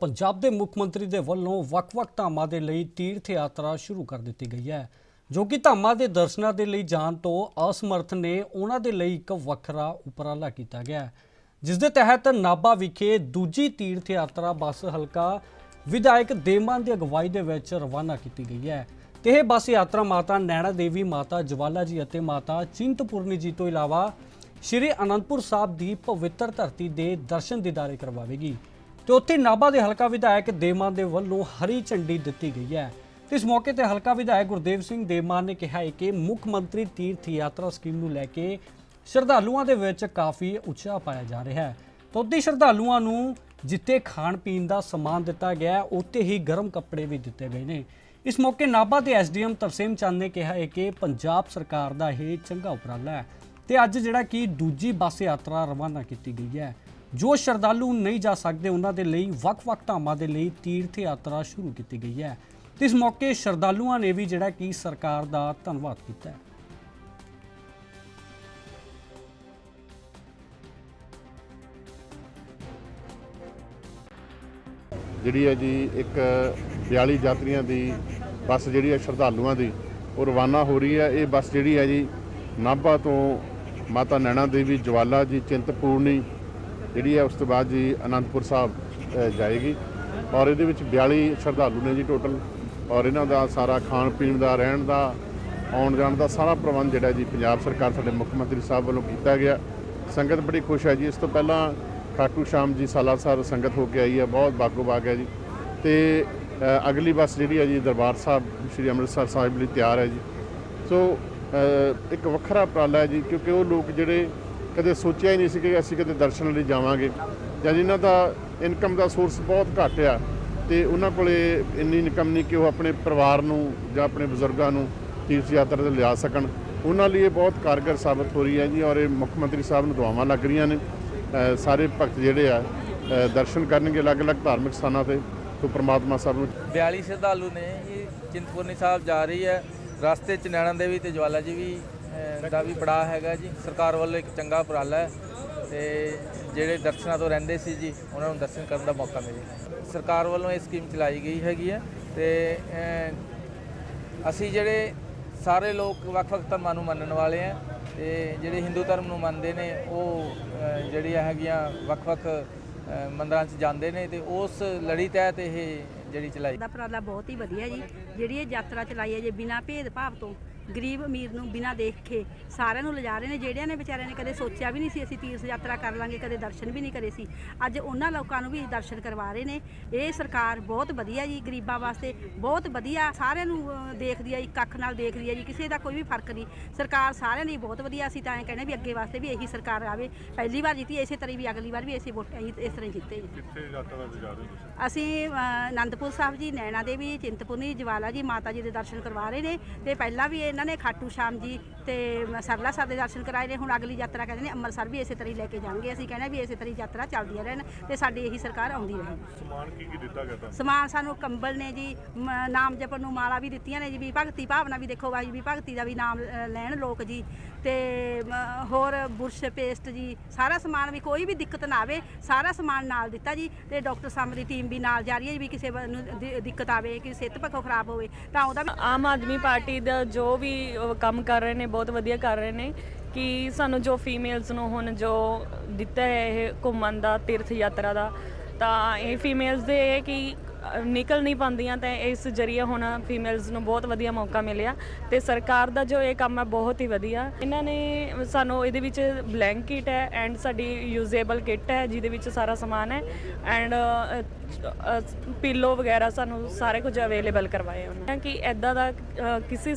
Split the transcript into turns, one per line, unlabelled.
ਪੰਜਾਬ ਦੇ ਮੁੱਖ ਮੰਤਰੀ ਦੇ ਵੱਲੋਂ ਵੱਖ-ਵੱਖ ਧਾਮਾਂ ਦੇ ਲਈ ਤੀਰਥ ਯਾਤਰਾ ਸ਼ੁਰੂ ਕਰ ਦਿੱਤੀ ਗਈ ਹੈ, ਜੋ ਕਿ ਧਾਮਾਂ ਦੇ ਦਰਸ਼ਨਾਂ ਦੇ ਲਈ ਜਾਣ ਤੋਂ ਅਸਮਰਥ ਨੇ ਉਹਨਾਂ ਦੇ ਲਈ ਇੱਕ ਵੱਖਰਾ ਉਪਰਾਲਾ ਕੀਤਾ ਗਿਆ ਜਿਸ ਦੇ ਤਹਿਤ ਨਾਭਾ ਵਿਖੇ ਦੂਜੀ ਤੀਰਥ ਯਾਤਰਾ ਬੱਸ ਹਲਕਾ ਵਿਧਾਇਕ ਦੇਮਾਨ ਦੀ ਅਗਵਾਈ ਦੇ ਵਿੱਚ ਰਵਾਨਾ ਕੀਤੀ ਗਈ ਹੈ। ਤੇ ਇਹ ਬੱਸ ਯਾਤਰਾ ਮਾਤਾ ਨੈਣਾ ਦੇਵੀ, ਮਾਤਾ ਜਵਾਲਾ ਜੀ ਅਤੇ ਮਾਤਾ ਚਿੰਤਪੁਰਨੀ ਜੀ ਤੋਂ ਇਲਾਵਾ ਸ਼੍ਰੀ ਅਨੰਦਪੁਰ ਸਾਹਿਬ ਦੀ ਪਵਿੱਤਰ ਧਰਤੀ ਦੇ ਦਰਸ਼ਨ ਦੀਦਾਰੇ ਕਰਵਾਵੇਗੀ। ਤੇ ਉੱਥੇ ਨਾਭਾ ਦੇ ਹਲਕਾ ਵਿਧਾਇਕ ਦੇਮਾਨ ਦੇ ਵੱਲੋਂ ਹਰੀ ਝੰਡੀ ਦਿੱਤੀ ਗਈ ਹੈ। ਤੇ ਇਸ ਮੌਕੇ ਤੇ ਹਲਕਾ ਵਿਧਾਇਕ ਗੁਰਦੇਵ ਸਿੰਘ ਦੇਮਾਨ ਨੇ ਕਿਹਾ ਹੈ ਕਿ ਮੁੱਖ ਮੰਤਰੀ ਤੀਰਥ ਯਾਤਰਾ ਸਕੀਮ ਨੂੰ ਲੈ ਕੇ ਸ਼ਰਧਾਲੂਆਂ ਦੇ ਵਿੱਚ ਕਾਫੀ ਉਤਸ਼ਾਹ ਪਾਇਆ ਜਾ ਰਿਹਾ ਹੈ। ਤਾਂ ਸ਼ਰਧਾਲੂਆਂ ਨੂੰ ਜਿੱਥੇ ਖਾਣ ਪੀਣ ਦਾ ਸਮਾਨ ਦਿੱਤਾ ਗਿਆ ਹੈ, ਉੱਥੇ ਹੀ ਗਰਮ ਕੱਪੜੇ ਵੀ ਦਿੱਤੇ ਗਏ ਨੇ। ਇਸ ਮੌਕੇ ਨਾਭਾ ਦੇ ਐਸਡੀਐਮ ਤਰਸੇਮ ਚੰਦ ਨੇ ਕਿਹਾ ਹੈ ਕਿ ਪੰਜਾਬ ਸਰਕਾਰ ਦਾ ਇਹ ਚੰਗਾ ਉਪਰਾਲਾ ਹੈ। ਤੇ ਅੱਜ ਜਿਹੜਾ ਕਿ ਦੂਜੀ ਬੱਸ ਯਾਤਰਾ ਰਵਾਨਾ ਕੀਤੀ ਗਈ ਹੈ। ਜੋ ਸ਼ਰਧਾਲੂ ਨਹੀਂ ਜਾ ਸਕਦੇ, ਉਹਨਾਂ ਦੇ ਲਈ ਵੱਖ-ਵੱਖ ਧਾਮਾਂ ਦੇ ਲਈ ਤੀਰਥ ਯਾਤਰਾ ਸ਼ੁਰੂ ਕੀਤੀ ਗਈ ਹੈ। ਤੇ ਇਸ ਮੌਕੇ ਸ਼ਰਧਾਲੂਆਂ ਨੇ ਵੀ ਜਿਹੜਾ ਕਿ ਸਰਕਾਰ ਦਾ ਧੰਨਵਾਦ ਕੀਤਾ ਹੈ।
ਜਿਹੜੀ ਹੈ ਜੀ, ਇੱਕ 42 ਯਾਤਰੀਆਂ ਦੀ ਬੱਸ ਜਿਹੜੀ ਹੈ ਸ਼ਰਧਾਲੂਆਂ ਦੀ, ਉਹ ਰਵਾਨਾ ਹੋ ਰਹੀ ਹੈ। ਇਹ ਬੱਸ ਜਿਹੜੀ ਹੈ ਜੀ, ਨਾਭਾ ਤੋਂ ਮਾਤਾ ਨੈਣਾ ਦੇਵੀ, ਜਵਾਲਾ ਜੀ, ਚਿੰਤਪੂਰਨੀ, ਜਿਹੜੀ ਹੈ ਉਸ ਤੋਂ ਬਾਅਦ ਜੀ ਅਨੰਦਪੁਰ ਸਾਹਿਬ ਜਾਏਗੀ। ਔਰ ਇਹਦੇ ਵਿੱਚ 42 ਸ਼ਰਧਾਲੂ ਨੇ ਜੀ ਟੋਟਲ ਔਰ ਇਹਨਾਂ ਦਾ ਸਾਰਾ ਖਾਣ ਪੀਣ ਦਾ, ਰਹਿਣ ਦਾ, ਆਉਣ ਜਾਣ ਦਾ ਸਾਰਾ ਪ੍ਰਬੰਧ ਜਿਹੜਾ ਜੀ ਪੰਜਾਬ ਸਰਕਾਰ ਸਾਡੇ ਮੁੱਖ ਮੰਤਰੀ ਸਾਹਿਬ ਵੱਲੋਂ ਕੀਤਾ ਗਿਆ। ਸੰਗਤ ਬੜੀ ਖੁਸ਼ ਹੈ ਜੀ। ਇਸ ਤੋਂ ਪਹਿਲਾਂ ਖਾਟੂ ਸ਼ਾਮ ਜੀ ਸਾਲਾਸਰ ਸੰਗਤ ਹੋ ਕੇ ਆਈ ਹੈ। ਬਹੁਤ ਬਾਗੋ ਬਾਗ ਹੈ ਜੀ। ਤੇ ਅਗਲੀ ਬੱਸ ਜਿਹੜੀ ਹੈ ਜੀ ਦਰਬਾਰ ਸਾਹਿਬ, ਸ੍ਰੀ ਅੰਮ੍ਰਿਤਸਰ ਸਾਹਿਬ ਲਈ ਤਿਆਰ ਹੈ ਜੀ। ਸੋ ਇੱਕ ਵੱਖਰਾ ਉਪਰਾਲਾ ਹੈ ਜੀ, ਕਿਉਂਕਿ ਉਹ ਲੋਕ ਜਿਹੜੇ ਕਦੇ ਸੋਚਿਆ ਹੀ ਨਹੀਂ ਸੀ ਕਿ ਅਸੀਂ ਕਦੇ ਦਰਸ਼ਨ ਲਈ ਜਾਵਾਂਗੇ। ਜਾਂ ਜਿਨ੍ਹਾਂ ਦਾ ਇਨਕਮ ਦਾ ਸੋਰਸ ਬਹੁਤ ਘੱਟ ਆ, ਤੇ ਉਹਨਾਂ ਕੋਲੇ ਇੰਨੀ ਇਨਕਮ ਨਹੀਂ ਕਿ ਉਹ ਆਪਣੇ ਪਰਿਵਾਰ ਨੂੰ ਜਾਂ ਆਪਣੇ ਬਜ਼ੁਰਗਾਂ ਨੂੰ ਤੀਰਥ ਯਾਤਰਾ ਤੇ ਲਿਆ ਸਕਣ। ਉਹਨਾਂ ਲਈ ਇਹ ਬਹੁਤ ਕਾਰਗਰ ਸਾਬਤ ਹੋ ਰਹੀ ਹੈ ਜੀ, ਔਰ ਇਹ ਮੁੱਖ ਮੰਤਰੀ ਸਾਹਿਬ ਨੂੰ ਦੁਆਵਾਂ ਲੱਗ ਰਹੀਆਂ ਨੇ। ਸਾਰੇ ਭਗਤ ਜਿਹੜੇ ਆ ਦਰਸ਼ਨ ਕਰਨਗੇ ਅਲੱਗ-ਅਲੱਗ ਧਾਰਮਿਕ ਸਥਾਨਾਂ ਤੇ। ਤੋਂ ਪ੍ਰਮਾਤਮਾ ਸਾਹਿਬ ਨੂੰ
42 ਸ਼ਰਧਾਲੂ ਨੇ ਇਹ ਚਿੰਤਪੁਰਨੀ ਸਾਹਿਬ ਜਾ ਰਹੀ ਹੈ। ਰਸਤੇ ਚ ਨੈਣਾ ਦੇਵੀ ਤੇ ਜਵਾਲਾ ਜੀ ਵੀ ਦਾ ਵੀ ਪੜਾਅ ਹੈਗਾ ਜੀ। ਸਰਕਾਰ ਵੱਲੋਂ ਇੱਕ ਚੰਗਾ ਉਪਰਾਲਾ ਹੈ ਤੇ ਜਿਹੜੇ ਦਰਸ਼ਨਾਂ ਤੋਂ ਰਹਿੰਦੇ ਸੀ ਜੀ, ਉਹਨਾਂ ਨੂੰ ਦਰਸ਼ਨ ਕਰਨ ਦਾ ਮੌਕਾ ਮਿਲੇਗਾ ਸਰਕਾਰ ਵੱਲੋਂ ਇਹ ਸਕੀਮ ਚਲਾਈ ਗਈ ਹੈਗੀ ਹੈ ਤੇ ਅਸੀਂ ਜਿਹੜੇ ਸਾਰੇ ਲੋਕ ਵੱਖ-ਵੱਖ ਧਰਮਾਂ ਨੂੰ ਮੰਨਣ ਵਾਲੇ ਆ ਤੇ ਜਿਹੜੇ ਹਿੰਦੂ ਧਰਮ ਨੂੰ ਮੰਨਦੇ ਨੇ, ਉਹ ਜਿਹੜੀਆਂ ਹੈਗੀਆਂ ਵੱਖ-ਵੱਖ ਮੰਦਰਾਂ 'ਚ ਜਾਂਦੇ ਨੇ ਤੇ ਉਸ ਲੜੀ ਤਹਿਤ ਇਹ ਜਿਹੜੀ ਚਲਾਈ।
ਦਾ ਉਪਰਾਲਾ ਬਹੁਤ ਹੀ ਵਧੀਆ ਜੀ। ਜਿਹੜੀ ਇਹ ਯਾਤਰਾ ਚਲਾਈ ਹੈ ਜੇ ਬਿਨਾਂ ਭੇਦਭਾਵ ਤੋਂ। ਗਰੀਬ ਅਮੀਰ ਨੂੰ ਬਿਨਾਂ ਦੇਖੇ ਸਾਰਿਆਂ ਨੂੰ ਲਿਜਾ ਰਹੇ ਨੇ ਜਿਹੜਿਆਂ ਨੇ ਵਿਚਾਰਿਆਂ ਨੇ ਕਦੇ ਸੋਚਿਆ ਵੀ ਨਹੀਂ ਸੀ ਅਸੀਂ ਤੀਰਥ ਯਾਤਰਾ ਕਰ ਲਾਂਗੇ ਕਦੇ ਦਰਸ਼ਨ ਵੀ ਨਹੀਂ ਕਰੇ ਸੀ। ਅੱਜ ਉਹਨਾਂ ਲੋਕਾਂ ਨੂੰ ਵੀ ਦਰਸ਼ਨ ਕਰਵਾ ਰਹੇ ਨੇ। ਇਹ ਸਰਕਾਰ ਬਹੁਤ ਵਧੀਆ ਜੀ ਗਰੀਬਾਂ ਵਾਸਤੇ ਬਹੁਤ ਵਧੀਆ। ਸਾਰਿਆਂ ਨੂੰ ਦੇਖਦੀ ਹੈ ਇੱਕ ਅੱਖ ਨਾਲ ਦੇਖਦੀ ਹੈ ਜੀ ਕਿਸੇ ਦਾ ਕੋਈ ਵੀ ਫ਼ਰਕ ਨਹੀਂ। ਸਰਕਾਰ ਸਾਰਿਆਂ ਲਈ ਬਹੁਤ ਵਧੀਆ ਅਸੀਂ ਤਾਂ ਐਂ ਕਹਿੰਦੇ ਵੀ ਅੱਗੇ ਵਾਸਤੇ ਵੀ ਇਹੀ ਸਰਕਾਰ ਆਵੇ। ਪਹਿਲੀ ਵਾਰ ਜਿੱਤੀ ਇਸੇ ਤਰ੍ਹਾਂ ਵੀ ਅਗਲੀ ਵਾਰ ਵੀ ਇਸੇ ਵੋਟ ਇਹੀ- ਇਸ ਤਰ੍ਹਾਂ ਜਿੱਤੇ ਜੀ।
ਕਿੱਥੇ ਯਾਤਰਾ ਰਹੇ ਤੁਸੀਂ?
ਅਸੀਂ ਆਨੰਦਪੁਰ ਸਾਹਿਬ ਜੀ ਨੈਣਾ ਦੇਵੀ ਚਿੰਤਪੁਰਨੀ ਜਵਾਲਾ ਜੀ ਮਾਤਾ ਜੀ ਦੇ ਦਰਸ਼ਨ ਕਰਵਾ ਰਹੇ ਨੇ। ਤੇ ਪਹਿਲਾਂ ਵੀ ਇਹਨਾਂ ਨੇ ਖਾਟੂ ਸ਼ਾਮ ਜੀ ਤੇ ਸਰਲਾ ਸਾਹਿਬ ਦੇ ਦਰਸ਼ਨ ਕਰਾਏ ਨੇ ਹੁਣ ਅਗਲੀ ਯਾਤਰਾ ਕਹਿੰਦੇ ਨੇ ਅੰਮ੍ਰਿਤਸਰ ਵੀ ਇਸੇ ਤਰ੍ਹਾਂ ਹੀ ਲੈ ਕੇ ਜਾਣਗੇ। ਅਸੀਂ ਕਹਿੰਦੇ ਵੀ ਇਸੇ ਤਰ੍ਹਾਂ ਹੀ ਯਾਤਰਾ ਚੱਲਦੀਆਂ ਰਹਿਣ ਤੇ ਸਾਡੀ ਇਹੀ ਸਰਕਾਰ ਆਉਂਦੀ ਰਹੇ।
ਸਮਾਨ ਕੀ ਕੀ ਦਿੱਤਾ ਗਿਆ ਤੁਹਾਨੂੰ?
ਸਮਾਨ ਸਾਨੂੰ ਕੰਬਲ ਨੇ ਜੀ ਮ- ਨਾਮ ਜਪਣ ਨੂੰ ਮਾਲਾ ਵੀ ਦਿੱਤੀਆਂ ਨੇ ਜੀ ਵੀ ਭਗਤੀ ਭਾਵਨਾ ਵੀ ਦੇਖੋ ਬਾਈ ਵੀ ਭਗਤੀ ਦਾ ਵੀ ਨਾਮ ਅ, ਲੈਣ ਲੋਕ ਜੀ। ਤੇ ਮ, ਹੋਰ ਬੁਰਸ਼ ਪੇਸਟ ਜੀ ਸਾਰਾ ਸਮਾਨ ਵੀ ਕੋਈ ਵੀ ਦਿੱਕਤ ਨਾ ਆਵੇ ਸਾਰਾ ਸਮਾਨ ਨਾਲ ਦਿੱਤਾ ਜੀ। ਤੇ ਡਾਕਟਰ ਸਾਹਮਣੇ ਦੀ ਟੀਮ ਵੀ ਨਾਲ ਜਾ ਰਹੀ ਹੈ ਜੀ ਵੀ ਕਿਸੇ ਨੂੰ ਦਿ- ਦਿੱਕਤ ਆਵੇ ਕਿ ਸਿਹਤ ਪੱਖੋਂ ਖਰਾਬ ਹੋਵੇ ਤਾਂ ਉਹਦਾ ਵੀ
ਆਮ ਆਦਮੀ ਪਾਰਟੀ ਦਾ ਜੋ ਵੀ ਕੰਮ ਕਰ ਰਹੇ ਨੇ, ਬਹੁਤ ਵਧੀਆ ਕਰ ਰਹੇ ਨੇ ਕਿ ਸਾਨੂੰ ਜੋ ਫੀਮੇਲਸ ਨੂੰ ਹੁਣ ਜੋ ਦਿੱਤਾ ਹੈ ਇਹ ਘੁੰਮਣ ਦਾ, ਤੀਰਥ ਯਾਤਰਾ ਦਾ, ਤਾਂ ਇਹ ਫੀਮੇਲਸ ਦੇ ਇਹ ਕਿ ਨਿਕਲ ਨਹੀਂ ਪਾਉਂਦੀਆਂ ਤਾਂ ਇਸ ਜਰੀਏ ਹੁਣ ਫੀਮੇਲਸ ਨੂੰ ਬਹੁਤ ਵਧੀਆ ਮੌਕਾ ਮਿਲਿਆ ਤੇ ਸਰਕਾਰ ਦਾ ਜੋ ਇਹ ਕੰਮ ਹੈ ਬਹੁਤ ਹੀ ਵਧੀਆ। ਇਹਨਾਂ ਨੇ ਸਾਨੂੰ ਇਹਦੇ ਵਿੱਚ ਬਲੈਂਕਟ ਹੈ ਐਂਡ ਸਾਡੀ ਯੂਜ਼ੇਬਲ ਕਿੱਟ ਹੈ ਜਿਹਦੇ ਵਿੱਚ ਸਾਰਾ ਸਮਾਨ ਹੈ ਐਂਡ ਪਿੱਲੋ ਵਗੈਰਾ ਸਾਨੂੰ ਸਾਰੇ ਕੁਝ ਅਵੇਲੇਬਲ ਕਰਵਾਏ ਉਹਨਾਂ ਕਿ ਐਦਾਂ ਦਾ ਕਿਸੇ